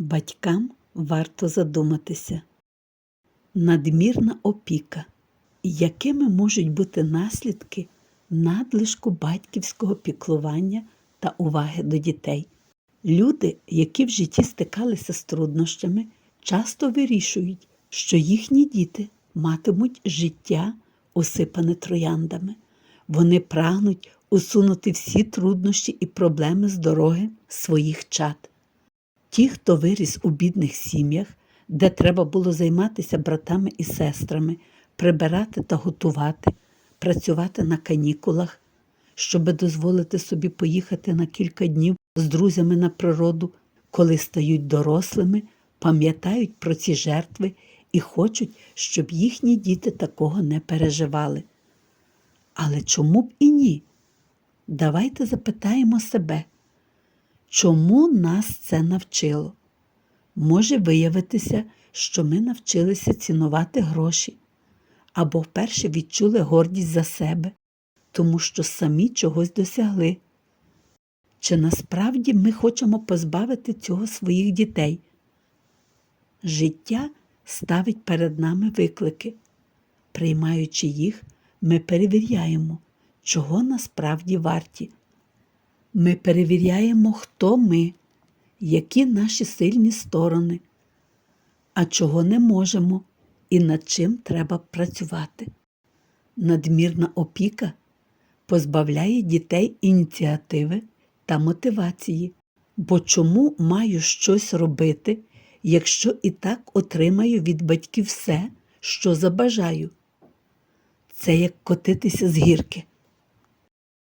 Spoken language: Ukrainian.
Батькам варто задуматися. Надмірна опіка. Якими можуть бути наслідки надлишку батьківського піклування та уваги до дітей? Люди, які в житті стикалися з труднощами, часто вирішують, що їхні діти матимуть життя, осипане трояндами. Вони прагнуть усунути всі труднощі і проблеми з дороги своїх чад. Ті, хто виріс у бідних сім'ях, де треба було займатися братами і сестрами, прибирати та готувати, працювати на канікулах, щоби дозволити собі поїхати на кілька днів з друзями на природу, коли стають дорослими, пам'ятають про ці жертви і хочуть, щоб їхні діти такого не переживали. Але чому б і ні? Давайте запитаємо себе, чому нас це навчило? Може виявитися, що ми навчилися цінувати гроші або вперше відчули гордість за себе, тому що самі чогось досягли. Чи насправді ми хочемо позбавити цього своїх дітей? Життя ставить перед нами виклики. Приймаючи їх, ми перевіряємо, чого насправді варті. Ми перевіряємо, хто ми, які наші сильні сторони, а чого не можемо і над чим треба працювати. Надмірна опіка позбавляє дітей ініціативи та мотивації, бо чому маю щось робити, якщо і так отримаю від батьків все, що забажаю? Це як котитися з гірки.